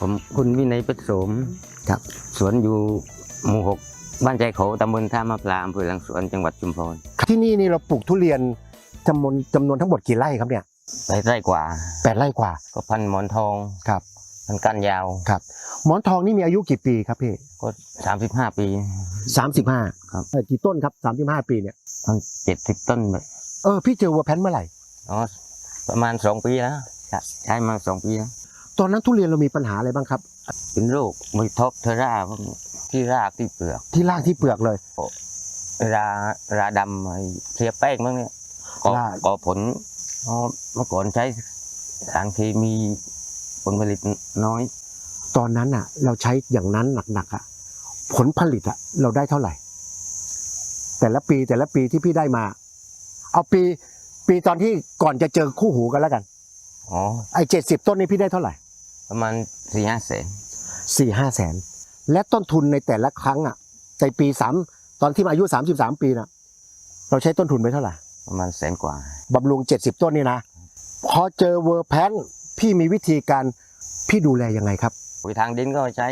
ผมคุณวินัยเป็ดโสมครับสวนอยู่หมู่หกบ้านใจเขาตำบลท่ามะปลาอำเภอหลังสวนจังหวัดชุมพรที่นี่นี่เราปลูกทุเรียนจำนวนจำนวนทั้งหมดกี่ไร่ครับเนี่ยไปไร่กว่าแปดไร่กว่า ก็พันหมอนทองครับพันก้านยาวครับหมอนทองนี่มีอายุกี่ปีครับพี่ก็สามสิบห้าปีสามสิบห้าครับกี่ต้นครับสามสิบห้าปีเนี่ยทั้งเจ็ดสิบต้นแบบเออพี่เจอวัวแพนเมื่อไหร่อ๋อประมาณสองปีแล้วครับใช้มาสองปีแล้ว ตอนนั้นทุเรียนเรามีปัญหาอะไรบ้างครับ เป็นโรคมือท็อปเทอร่าพวกนี้ที่รากที่เปลือกที่รากที่เปลือกเลย ราราดำไอ้เทียแป้งบ้างเนี่ยก่อรา ก่อผลอ๋อเมื่อก่อนใช้สารเคมีผลผลิตน้อย ตอนนั้นอะ เราใช้อย่างนั้นหนักๆอะผลผลิตอะเราได้เท่าไหร่ แต่ละปีแต่ละปีที่พี่ได้มา เอาปี ปีตอนที่ก่อนจะเจอคู่หูกันแล้วกัน อ๋อไอ้เจ็ดสิบต้นนี้พี่ได้เท่าไหร่ ประมาณสี่ห้าแสนสี่ห้าแสน และต้นทุนในแต่ละครั้งอะในปีสามตอนที่อายุสามสิบสามปีน่ะ เราใช้ต้นทุนไปเท่าไหร่ ประมาณแสนกว่าบำรุงเจ็ดสิบต้นนี่นะ พอเจอเวอร์แพนพี่มีวิธีการพี่ดูแลยังไงครับปุ๋ยทางดินก็ใช้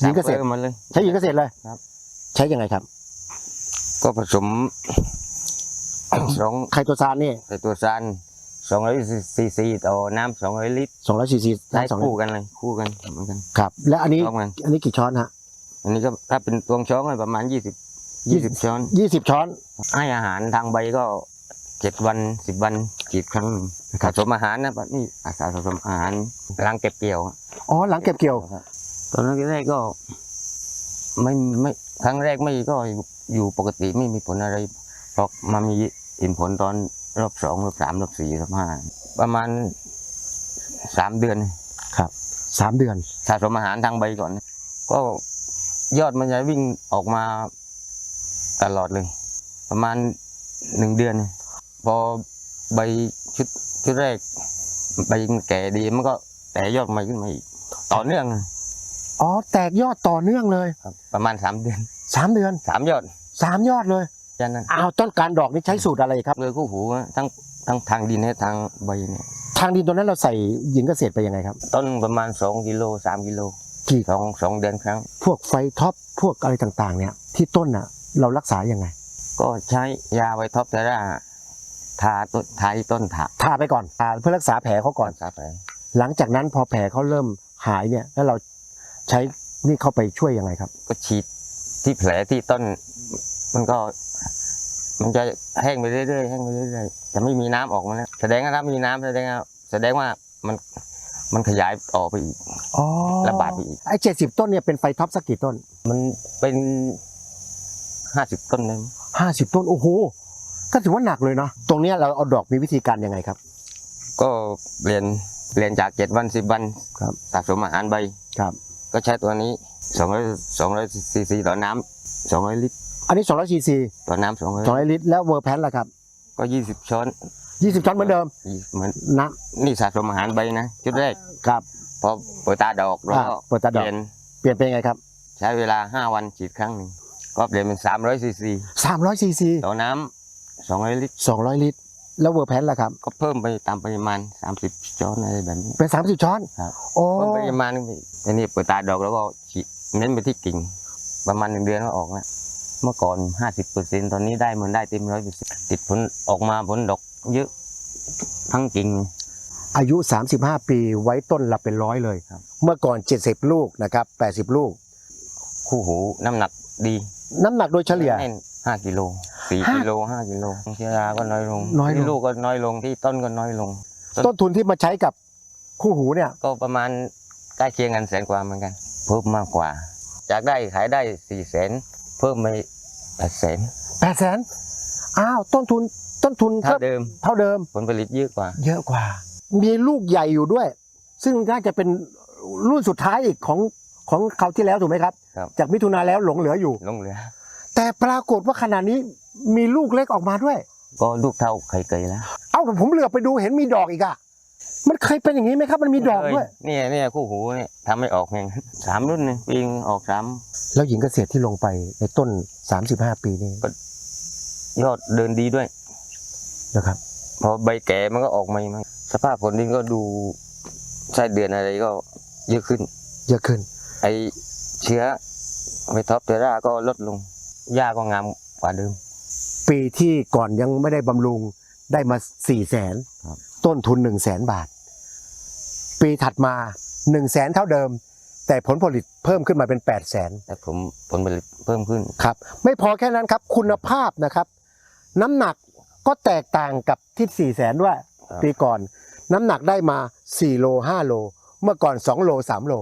หญิงเกษตรสามเกลือหมดเลย ใช้หญิงเกษตรเลยครับ ใช้ยังไงครับ ก็ผสมสองไคโตซานนี่ไอตัวซาน สองร้อยซีซีต่อน้ำสองร้อยลิตรสองร้อยซีซีใช้สองคู่กันเลยคู่กันเหมือนกันครับ และอันนี้พร้อมกัน อันนี้กี่ช้อนฮะอันนี้ก็ถ้าเป็นตวงช้อนก็ประมาณยี่สิบยี่ยี่สิสิบบช้อน ยี่สิบช้อน ให้อาหารทางใบก็เจ็ดวันสิบวันฉีดครั้งหนึ่งครัผบสมอาหารนะแบบนี้อาสาผสมอาหารล้างเก็บเกี่ยวอ๋อหลังเก็บเกี่ยว ตอนนั้นแรกก็ ไม่ไม่ครั้งแรกไม่ก็อยู่ปกติไม่มีผลอะไรเพราะมามีเห็นผลตอน รอบสองรอบสามรอบสี่รอบห้าประมาณสามเดือนครับสามเดือนสะสมอาหารทางใบก่อน ก็ยอดมันจะวิ่งออกมาตลอดเลย ประมาณหนึ่งเดือน พอใบชุดชุดแรกใบมันแก่ดีมันก็แต่ยอดใหม่ขึ้นมาอีกต่อเนื่องอ๋อแตกยอดต่อเนื่องเลยครับประมาณสามเดือนสามเดือนสามยอดสามยอดเลย จากนั้นอ้าวต้นการดอกนี่ใช้สูตรอะไรครับเลยคู่หูอะทั้งทั้งทางดินและทางใบเนี่ยทางดินตัวนั้นเราใส่หญิงเกษตรไปยังไงครับ ต้นประมาณสองกิโลสามกิโลกี่สองสองเดือนครั้ง พวกไฟท็อปพวกอะไรต่างๆ เนี่ย ที่ต้นน่ะ เรารักษายังไง ก็ใช้ยาไวท็อปเทราทาต้นทาที่ต้นถาทาไปก่อนทาเพื่อรักษาแผลเขาก่อนรักษาไปหลังจากนั้นพอแผลเขาเริ่มหายเนี่ย แล้วเราใช้นี่เข้าไปช่วยยังไงครับ ก็ฉีดที่แผลที่ต้น มันก็ มันจะแห้งไปเรื่อยๆแห้งไปเรื่อยๆจะไม่มีน้ำออกมาแล้วแสดงว่าถ้ามีน้ำแสดงว่าแสดงว่ามันมันขยายออกไปอีกอ๋อระบาดไปอีกไอ้เจ็ดสิบต้นเนี่ยเป็นไฟท็อปสักกี่ต้น มันเป็นห้าสิบต้นเลยห้าสิบต้นโอ้โหก็ถือว่าหนักเลยเนาะตรงเนี้ยเราเอาดอกมีวิธีการยังไงครับ ก็เปลี่ยนเปลี่ยนจากเจ็ดวันสิบวันครับสะสมอาหารใบครับ ก็ใช้ตัวนี้สองร้อยสองร้อยซีซีต่อน้ำสองร้อยลิตร อันนี้200ซีซีต่อน้ำสองร้อย200ลิตรแล้วเวอร์แพนล่ะครับ ก็ยี่สิบช้อน20ช้อนเหมือนเดิมยี่เหมือนนะนี่สะสมอาหารใบนะชุดแรกครับพอเปิดตาดอกแล้วก็อ่าเปิดตาดอกเปลี่ยนเปลี่ยนเป็นยังไงครับ ใช้เวลาห้าวันฉีดครั้งหนึ่งก็เปลี่ยนเป็นสามร้อยซีซี300ซีซีต่อน้ำสองร้อยลิตร200ลิตร แล้วเวอร์แพนล่ะครับ ก็เพิ่มไปตามปริมาณสามสิบช้อนอะไรแบบนี้เป็น30ช้อนครับโอ้เพิ่มปริมาณขึ้นไปอีกทีนี้เปิดตาดอกแล้วก็ฉีดเน้นไปที่กิ่งประมาณหนึ่งเดือนก็ออกแล้ว เมื่อก่อนห้าสิบเปอร์เซ็นตอนนี้ได้เหมือนได้เต็มร้อยเปอร์เซ็นติดผลออกมาผลดอกเยอะทั้งกิ่ง อายุ 35 ปีไว้ต้นละเป็นร้อยเลย ครับ เมื่อก่อน 70 ลูกนะครับ80 ลูก คู่หูน้ำหนักดีน้ำหนักโดยเฉลี่ย แน่นห้ากิโลสี่ห้ากิโลห้ากิโลเชื้อราก็น้อยลงน้อยลง ที่ลูกก็น้อยลงที่ต้นก็น้อยลง ต้นทุนที่มาใช้กับคู่หูเนี่ย ก็ประมาณใกล้เคียงกันแสนกว่าเหมือนกัน เพิ่มมากกว่า จากได้ขายได้สี่แสนเพิ่มไป แปดแสน8แสนอ้าวต้นทุนต้นทุนเท่าเดิม เท่าเดิมผลผลิตเยอะกว่า เยอะกว่า มีลูกใหญ่อยู่ด้วย ซึ่งน่าจะเป็นรุ่นสุดท้ายอีกของของเขาวที่แล้วถูกไหมครับ ครับ จากมิถุนาแล้วหลงเหลืออยู่ ลงเหลือ แต่ปรากฏว่าขณะนี้มีลูกเล็กออกมาด้วย ก็ลูกเท่าไข่เกยแล้วเอ้าผมเหลือไปดูเห็นมีดอกอีกอะมันเคยเป็นอย่างนี้ไหมครับ มันมีดอกด้วย เนี่ยเนี่ยคู่หูเนี่ยทำไม่ออกเอง สามรุ่นเนี่ยปีนึงออกสาม แล้วหญิงเกษตรที่ลงไปในต้น 35 ปีนี้ยอดเดินดีด้วยนะครับ พอใบแก่มันก็ออกมาอีกมั้งสภาพผลดินก็ดูไส้เดือนอะไรก็เยอะขึ้น เยอะขึ้น ไอเชื้อไวท็อปเทอร่าก็ลดลงหญ้าก็งามกว่าเดิม ปีที่ก่อนยังไม่ได้บำรุงได้มา4ี่แสนครับต้นทุน1นึ่งแสนบาท ปีถัดมา1นึ่งแสนเท่าเดิม แต่ผลผลิตเพิ่มขึ้นมาเป็น8ปดแสนแต่ผมผลผลิตเพิ่มขึ้น ครับไม่พอแค่นั้นครับ คุณภาพนะครับ น้ำหนักก็แตกต่างกับที่4ี่แสนด้วยครับ ปีก่อน น้ำหนักได้มา 4 โล 5 โล เมื่อก่อน 2 โล 3 โล